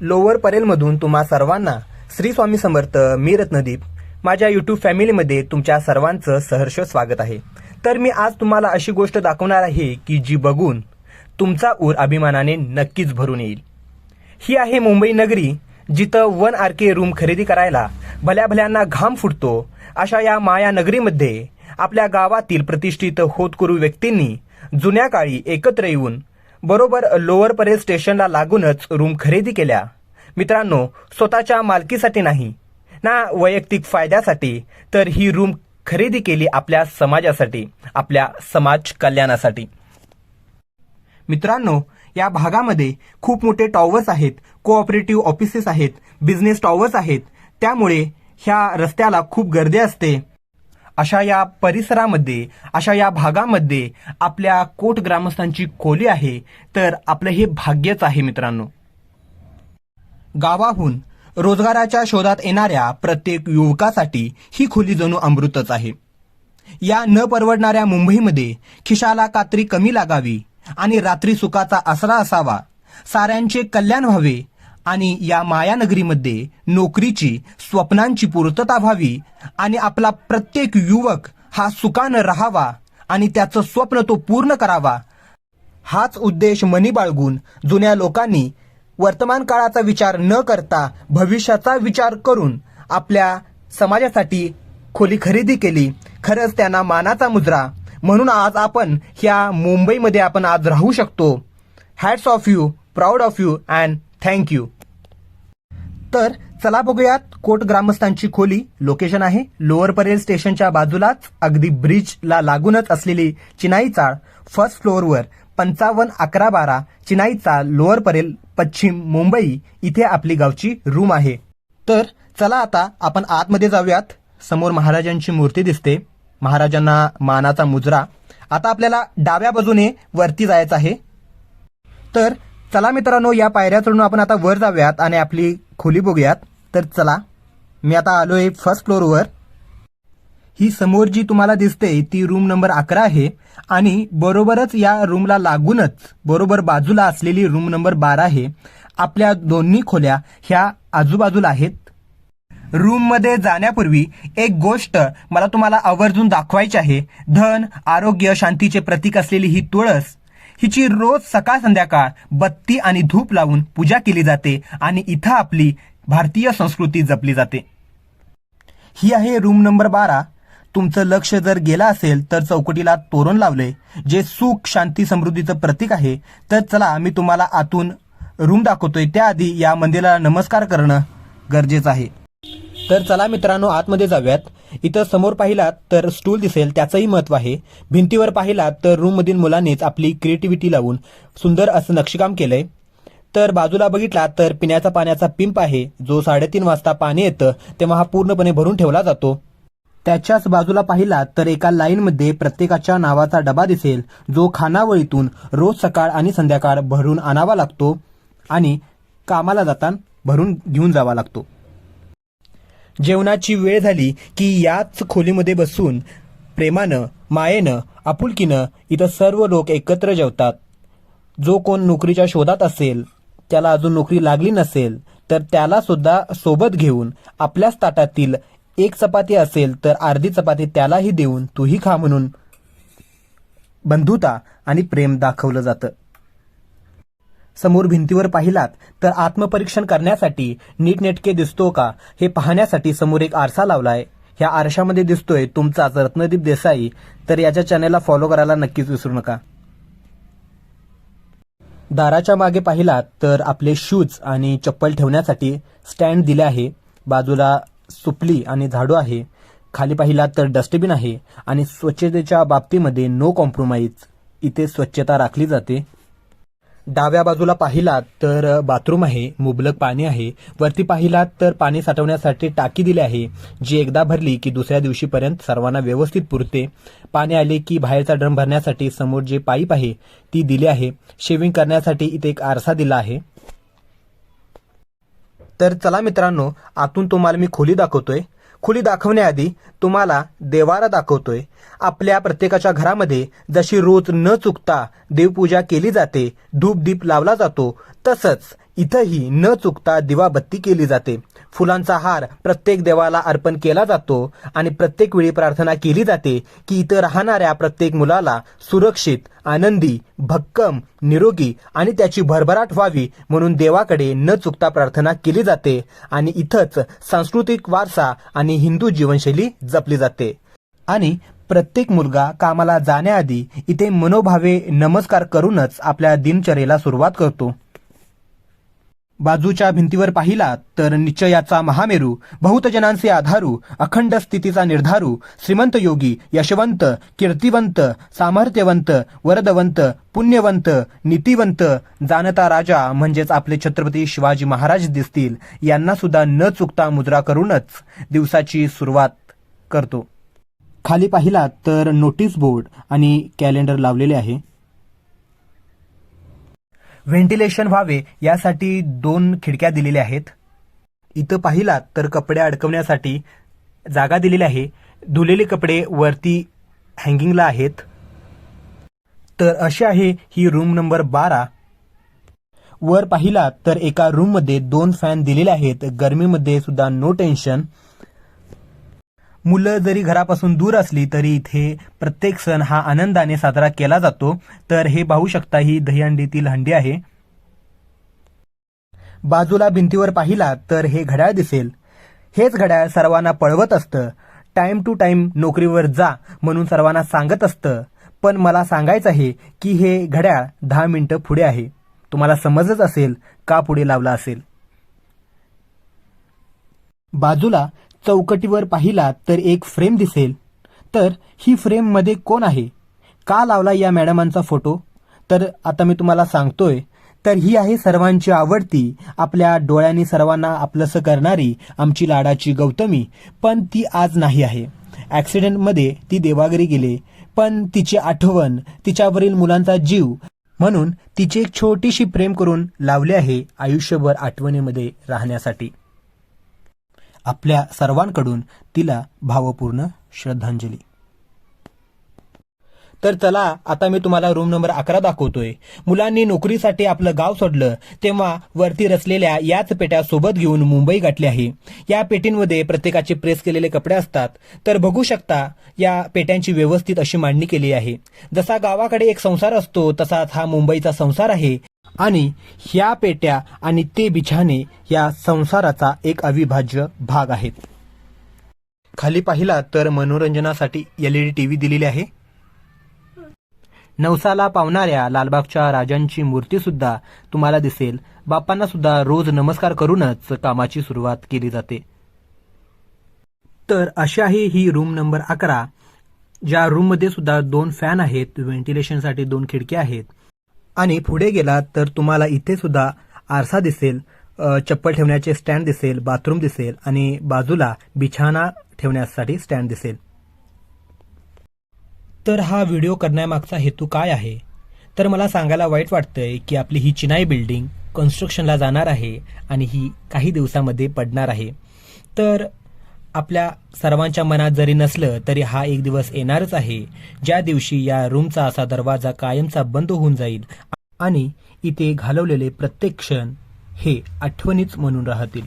Lower परेलमधून तुम्हा सर्वांना श्री स्वामी समर्थ मी रत्नदीप. माझ्या युट्यूब फॅमिलीमध्ये तुमच्या सर्वांचं सहर्ष स्वागत आहे. तर मी आज तुम्हाला अशी गोष्ट दाखवणार आहे की जी बघून तुमचा ऊर अभिमानाने नक्कीच भरून येईल. ही आहे मुंबई नगरी जिथं वन आर के रूम खरेदी करायला भल्या भल्यांना घाम फुटतो. अशा या माया नगरीमध्ये आपल्या गावातील प्रतिष्ठित होतकरू व्यक्तींनी जुन्या काळी एकत्र येऊन बरोबर लोअर परेल स्टेशनला लागूनच रूम खरेदी केल्या. मित्रांनो स्वतःच्या मालकीसाठी नाही ना वैयक्तिक फायद्यासाठी तर ही रूम खरेदी केली आपल्या समाजासाठी आपल्या समाज कल्याणासाठी. मित्रांनो या भागामध्ये खूप मोठे टॉवर्स आहेत कोऑपरेटिव्ह ऑफिसेस आहेत बिझनेस टॉवर्स आहेत. त्यामुळे ह्या रस्त्याला खूप गर्दी असते. अशा या परिसरामध्ये अशा या भागामध्ये आपल्या कोट ग्रामस्थांची खोली आहे तर आपलं हे भाग्यच आहे मित्रांनो. गावाहून रोजगाराच्या शोधात येणाऱ्या प्रत्येक युवकासाठी ही खोली जणू अमृतच आहे. या न परवडणाऱ्या मुंबईमध्ये खिशाला कात्री कमी लागावी आणि रात्री सुखाचा आसरा असावा साऱ्यांचे कल्याण व्हावे आणि या मायानगरीमध्ये नोकरीची स्वप्नांची पूर्तता व्हावी आणि आपला प्रत्येक युवक हा सुखानं राहावा आणि त्याचं स्वप्न तो पूर्ण करावा. हाच उद्देश मनी बाळगून जुन्या लोकांनी वर्तमान काळाचा विचार न करता भविष्याचा विचार करून आपल्या समाजासाठी खोली खरेदी केली. खरंच त्यांना मानाचा मुजरा. म्हणून आज आपण ह्या मुंबईमध्ये आपण आज राहू शकतो. Hats off you proud of you and thank you तर चला बघूयात कोट ग्रामस्थांची खोली. लोकेशन आहे. लोअर परेल स्टेशनच्या बाजूलाच अगदी ब्रिजला लागूनच असलेली चिनाई चाळ. फर्स्ट फ्लोअरवर पंचावन्न अकरा बारा चिनाई चाळ लोअर परेल पश्चिम मुंबई इथे आपली गावची रूम आहे. तर चला आता आपण आतमध्ये जाऊयात. समोर महाराजांची मूर्ती दिसते. महाराजांना मानाचा मुजरा. आता आपल्याला डाव्या बाजूने वरती जायचं आहे. तर चला मित्रांनो या पायऱ्या चढून आपण आता वर जाऊयात आणि आपली खोली बघूयात. तर चला मी आता आलो आहे फर्स्ट फ्लोअरवर ही समोर जी तुम्हाला दिसते ती रूम नंबर अकरा आहे आणि बरोबरच या रूमला लागूनच बरोबर बाजूला असलेली रूम नंबर बारा आहे. आपल्या दोन्ही खोल्या ह्या आजूबाजूला आहेत. रूममध्ये जाण्यापूर्वी एक गोष्ट मला तुम्हाला आवर्जून दाखवायची आहे. धन आरोग्य शांतीचे प्रतीक असलेली ही तुळस हिची रोज सकाळ संध्याकाळ बत्ती आणि धूप लावून पूजा केली जाते आणि इथं आपली भारतीय संस्कृती जपली जाते. ही आहे रूम नंबर बारा. तुमचं लक्ष जर गेला असेल तर चौकटीला तोरण लावले जे सुख शांती समृद्धीचं प्रतीक आहे तर चला मी तुम्हाला आतून रूम दाखवतोय. त्याआधी या मंदिराला नमस्कार करणं गरजेचं आहे. तर चला मित्रांनो आतमध्ये जाऊयात. इथं समोर पाहिलात तर स्टूल दिसेल त्याचंही महत्त्व आहे. भिंतीवर पाहिलात तर रूममधील मुलांनीच आपली क्रिएटिव्हिटी लावून सुंदर असं नक्षीकाम केलंय. तर बाजूला बघितला तर पिण्याचा पाण्याचा पिंप आहे. जो साडेतीन वाजता पाणी येतं तेव्हा हा पूर्णपणे भरून ठेवला जातो. त्याच्याच बाजूला पाहिला तर एका लाईनमध्ये प्रत्येकाच्या नावाचा डबा दिसेल जो खानावळीतून रोज सकाळ आणि संध्याकाळ भरून आणावा लागतो आणि कामाला जाताना भरून घेऊन जावा लागतो. जेवणाची वेळ झाली की याच खोलीमध्ये बसून प्रेमानं मायेनं आपुलकीनं इथं सर्व लोक एकत्र जेवतात. जो कोण नोकरीच्या शोधात असेल त्याला अजून नोकरी लागली नसेल तर त्याला सुद्धा सोबत घेऊन आपल्याच ताटातील एक चपाती असेल तर अर्धी चपाती त्यालाही देऊन तूही खा म्हणून बंधुता आणि प्रेम दाखवलं जातं. समोर भिंतीवर पाहिलात तर आत्मपरीक्षण करण्यासाठी नीटनेटके दिसतो का हे पाहण्यासाठी समोर एक आरसा लावलाय. ह्या आरशामध्ये दिसतोय तुमचाच रत्नदीप देसाई. तर याच्या चॅनेलला फॉलो करायला नक्कीच विसरू नका. दाराच्या मागे पाहिलात तर आपले शूज आणि चप्पल ठेवण्यासाठी स्टँड दिले आहे. बाजूला सुपली आणि झाडू आहे. खाली पाहिलात तर डस्टबिन आहे आणि स्वच्छतेच्या बाबतीमध्ये नो कॉम्प्रोमाइज. इथे स्वच्छता राखली जाते. डाव्या बाजूला पाहिलात तर बाथरूम आहे मुबलक पाणी आहे. वरती पाहिलात तर पाणी साठवण्यासाठी टाकी दिली आहे जी एकदा भरली की दुसऱ्या दिवशीपर्यंत सर्वांना व्यवस्थित पुरते. पाणी आले की बाहेरचा ड्रम भरण्यासाठी समोर जे पाईप आहे ती दिली आहे. शेविंग करण्यासाठी इथे एक आरसा दिला आहे. तर चला मित्रांनो आतून तुम्हाला मी खोली दाखवतोय. खुली दाखवण्याआधी तुम्हाला देवारा दाखवतोय. आपल्या प्रत्येकाच्या घरामध्ये जशी रोज न चुकता देवपूजा केली जाते धूपदीप लावला जातो तसंच इथंही न चुकता दिवाबत्ती केली जाते. फुलांचा हार प्रत्येक देवाला अर्पण केला जातो आणि प्रत्येक वेळी प्रार्थना केली जाते की इथं राहणाऱ्या प्रत्येक मुलाला सुरक्षित आनंदी भक्कम निरोगी आणि त्याची भरभराट व्हावी म्हणून देवाकडे न चुकता प्रार्थना केली जाते आणि इथंच सांस्कृतिक वारसा आणि हिंदू जीवनशैली जपली जाते. आणि प्रत्येक मुलगा कामाला जाण्याआधी इथे मनोभावे नमस्कार करूनच आपल्या दिनचर्येला सुरुवात करतो. बाजूच्या भिंतीवर पाहिला तर निश्चयाचा महामेरू बहुतजनांचे आधारू अखंड स्थितीचा निर्धारू श्रीमंत योगी यशवंत कीर्तिवंत सामर्थ्यवंत वरदवंत पुण्यवंत नीतिवंत जाणता राजा म्हणजेच आपले छत्रपती शिवाजी महाराज दिसतील यांना सुद्धा न चुकता मुद्रा करूनच दिवसाची सुरुवात करतो. खाली पाहिला तर नोटीस बोर्ड आणि कॅलेंडर लावलेले आहे. व्हेंटिलेशन व्हावे यासाठी दोन खिडक्या दिलेल्या आहेत. इथं पाहिलात तर कपडे अडकवण्यासाठी जागा दिलेली आहे. धुलेले कपडे वरती हँगिंगला आहेत. तर अशी आहे ही रूम नंबर बारा. वर पाहिला तर एका रूममध्ये दोन फॅन दिलेले आहेत. गरमीमध्ये सुद्धा नो टेन्शन मुलं जरी घरापासून दूर असली तरी इथे प्रत्येक सण हा आनंदाने साजरा केला जातो. तर हे पाहू शकता ही दहीहंडीतील हंडी आहे. बाजूला भिंतीवर पाहिला तर हे घड्याळ दिसेल. हेच घड्याळ सर्वांना पळवत असतं. टाइम टू टाइम नोकरीवर जा म्हणून सर्वांना सांगत असतं. पण मला सांगायचं आहे की हे घड्याळ दहा मिनिटं पुढे आहे. तुम्हाला समजच असेल का पुढे लावला असेल. बाजूला चौकटीवर पाहिला तर एक फ्रेम दिसेल. तर ही फ्रेममध्ये कोण आहे? का लावला या मॅडमांचा फोटो? तर आता मी तुम्हाला सांगतोय तर ही आहे सर्वांची आवडती आपल्या डोळ्यांनी सर्वांना आपलंसं करणारी आमची लाडाची गौतमी. पण ती आज नाही आहे. ॲक्सिडेंटमध्ये ती देवागिरी गेले. पण तिची आठवण तिच्यावरील मुलांचा जीव म्हणून तिची एक छोटीशी प्रेम करून लावले आहे आयुष्यभर आठवणीमध्ये राहण्यासाठी. आपल्या सर्वांकडून तिला भावपूर्ण श्रद्धांजली. तर चला आता मी तुम्हाला रूम नंबर अकरा दाखवतोय. मुलांनी नोकरीसाठी आपलं गाव सोडलं तेव्हा वरती रचलेल्या याच पेट्या सोबत घेऊन मुंबई गाठली आहे. या पेटींमध्ये प्रत्येकाचे प्रेस केलेले कपडे असतात. तर बघू शकता या पेट्यांची व्यवस्थित अशी मांडणी केली आहे. जसा गावाकडे एक संसार असतो तसाच हा मुंबईचा संसार आहे. आणि ह्या पेट्या आणि ते बिछाने या संसाराचा एक अविभाज्य भाग आहेत. खाली पाहिला तर मनोरंजनासाठी एलईडी टीव्ही दिलेली आहे. नवसाला पावणाऱ्या लालबागच्या राजांची मूर्ती सुद्धा तुम्हाला दिसेल. बापांना सुद्धा रोज नमस्कार करूनच कामाची सुरुवात केली जाते. तर अशी आहे ही रूम नंबर अकरा ज्या रूममध्ये सुद्धा दोन फॅन आहेत व्हेंटिलेशनसाठी दोन खिडक्या आहेत आणि पुढे गेलात तर तुम्हाला इथे सुद्धा आरसा दिसेल चप्पल ठेवण्याचे स्टँड दिसेल बाथरूम दिसेल आणि बाजूला बिछाना ठेवण्यासाठी स्टँड दिसेल. तर हा व्हिडिओ करण्यामागचा हेतू काय आहे? तर मला सांगायला वाईट वाटतंय की आपली ही चिनाई बिल्डिंग कन्स्ट्रक्शनला जाणार आहे आणि ही काही दिवसामध्ये पडणार आहे. तर आपल्या सर्वांच्या मनात जरी नसलं तरी हा एक दिवस येणारच आहे. ज्या दिवशी या रूमचा असा दरवाजा कायमचा बंद होऊन जाईल आणि इथे घालवलेले प्रत्येक क्षण हे आठवणीच म्हणून राहतील.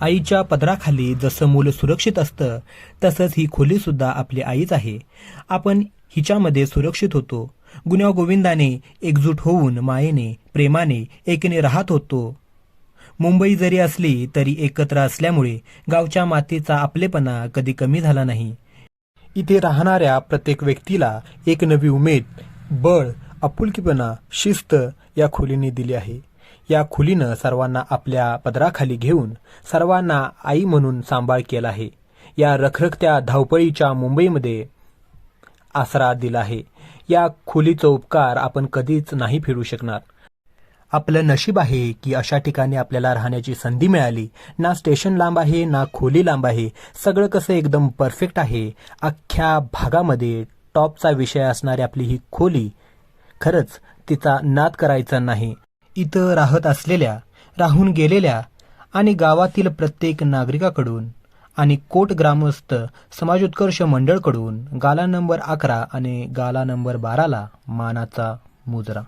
आईच्या पदराखाली जसं मूल सुरक्षित असतं तसंच ही खोली सुद्धा आपली आईच आहे. आपण हिच्यामध्ये सुरक्षित होतो. गुन्हा गोविंदाने एकजूट होऊन मायेने प्रेमाने एकीने राहत होतो. मुंबई जरी असली तरी एकत्र असल्यामुळे गावच्या मातीचा आपलेपणा कधी कमी झाला नाही. इथे राहणाऱ्या प्रत्येक व्यक्तीला एक नवी उमेद बळ आपुलकीपणा शिस्त या खोलीने दिली आहे. या खोलीनं सर्वांना आपल्या पदराखाली घेऊन सर्वांना आई म्हणून सांभाळ केला आहे. या रखरखत्या धावपळीच्या मुंबईमध्ये आसरा दिला आहे. या खोलीचा उपकार आपण कधीच नाही फिरू शकणार. आपलं नशीब आहे की अशा ठिकाणी आपल्याला राहण्याची संधी मिळाली. ना स्टेशन लांब आहे ना खोली लांब आहे. सगळं कसं एकदम परफेक्ट आहे. अख्ख्या भागामध्ये टॉपचा विषय असणारी आपली ही खोली खरंच तिचा नाद करायचा नाही. इथं राहत असलेल्या राहून गेलेल्या आणि गावातील प्रत्येक नागरिकाकडून आणि कोट ग्रामस्थ समाजोत्कर्ष मंडळकडून गाला नंबर अकरा आणि गाला नंबर बाराला मानाचा मुजरा.